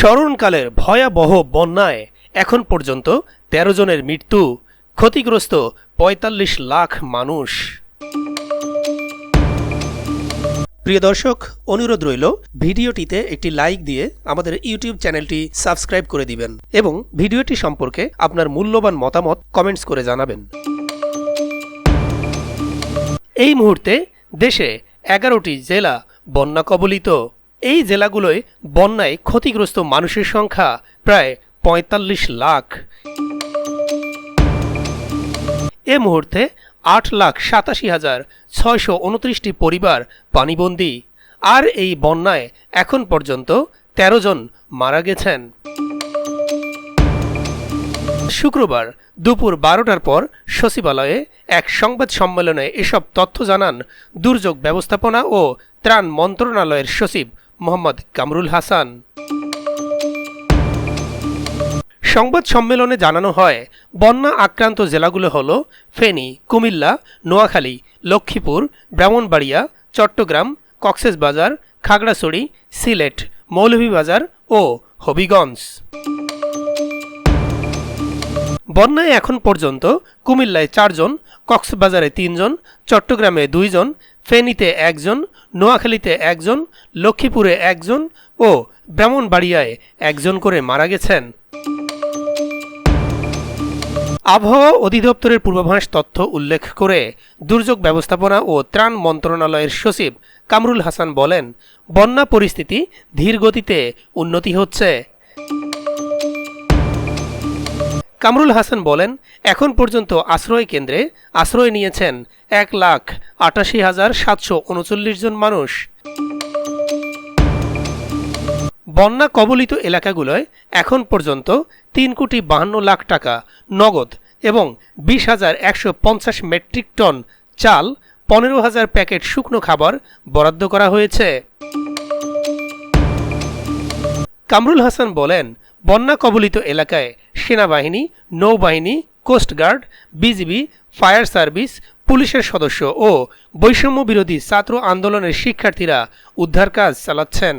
স্মরণকালের ভয়াবহ বন্যায় এখন পর্যন্ত ১৩ জনের মৃত্যু, ক্ষতিগ্রস্ত ৪৫ লাখ মানুষ। প্রিয় দর্শক, অনুরোধ রইল, ভিডিওটিতে একটি লাইক দিয়ে আমাদের ইউটিউব চ্যানেলটি সাবস্ক্রাইব করে দিবেন এবং ভিডিওটি সম্পর্কে আপনার মূল্যবান মতামত কমেন্টস করে জানাবেন। এই মুহূর্তে দেশে এগারোটি জেলা বন্যা কবলিত। এই জেলাগুলোয় বন্যায় ক্ষতিগ্রস্ত মানুষের সংখ্যা প্রায় পঁয়তাল্লিশ লাখ। এ মুহূর্তে আট লাখ সাতাশি হাজার ছয়শো উনত্রিশটি পরিবার পানিবন্দী। আর এই বন্যায় এখন পর্যন্ত ১৩ জন মারা গেছেন। শুক্রবার দুপুর বারোটার পর সচিবালয়ে এক সংবাদ সম্মেলনে এসব তথ্য জানান দুর্যোগ ব্যবস্থাপনা ও ত্রাণ মন্ত্রণালয়ের সচিব মোহাম্মদ কামরুল হাসান। সংবাদ সম্মেলনে জানানো হয়, বন্যা আক্রান্ত জেলাগুলো হল ফেনী, কুমিল্লা, নোয়াখালী, লক্ষ্মীপুর, ব্রাহ্মণবাড়িয়া, চট্টগ্রাম, কক্সেসবাজার, খাগড়াছড়ি, সিলেট, মৌলভীবাজার ও হবিগঞ্জ। বন্যায় এখন পর্যন্ত কুমিল্লায় চারজন, কক্সবাজারে তিনজন, চট্টগ্রামে দুইজন ফেনীতে একজন, নোয়াখালীতে একজন, লক্ষ্মীপুরে একজন ও ব্রাহ্মণবাড়িয়ায় একজন করে মারা গেছেন। আবহাওয়া অধিদপ্তরের পূর্বাভাস তথ্য উল্লেখ করে দুর্যোগ ব্যবস্থাপনা ও ত্রাণ মন্ত্রণালয়ের সচিব কামরুল হাসান বলেন, বন্যা পরিস্থিতি ধীর গতিতে উন্নতি হচ্ছে। কামরুল হাসান বলেন, এখন পর্যন্ত আশ্রয় কেন্দ্রে আশ্রয় নিয়েছেন এক লাখ আটাশি হাজার সাতশো উনচল্লিশ জন মানুষ। বন্যা কবলিত এলাকাগুলোয় এখন পর্যন্ত তিন কোটি বাহান্ন লাখ টাকা নগদ এবং বিশ হাজার একশো পঞ্চাশ মেট্রিক টন চাল, পনেরো হাজার প্যাকেট শুকনো খাবার বরাদ্দ করা হয়েছে। কামরুল হাসান বলেন বন্যা কবলিত এলাকায় সেনাবাহিনী, নৌবাহিনী কোস্টগার্ড বিজিবি, ফায়ার সার্ভিস, পুলিশের সদস্য ও বৈষম্য বিরোধী ছাত্র আন্দোলনের শিক্ষার্থীরা উদ্ধার কাজ চালাচ্ছেন।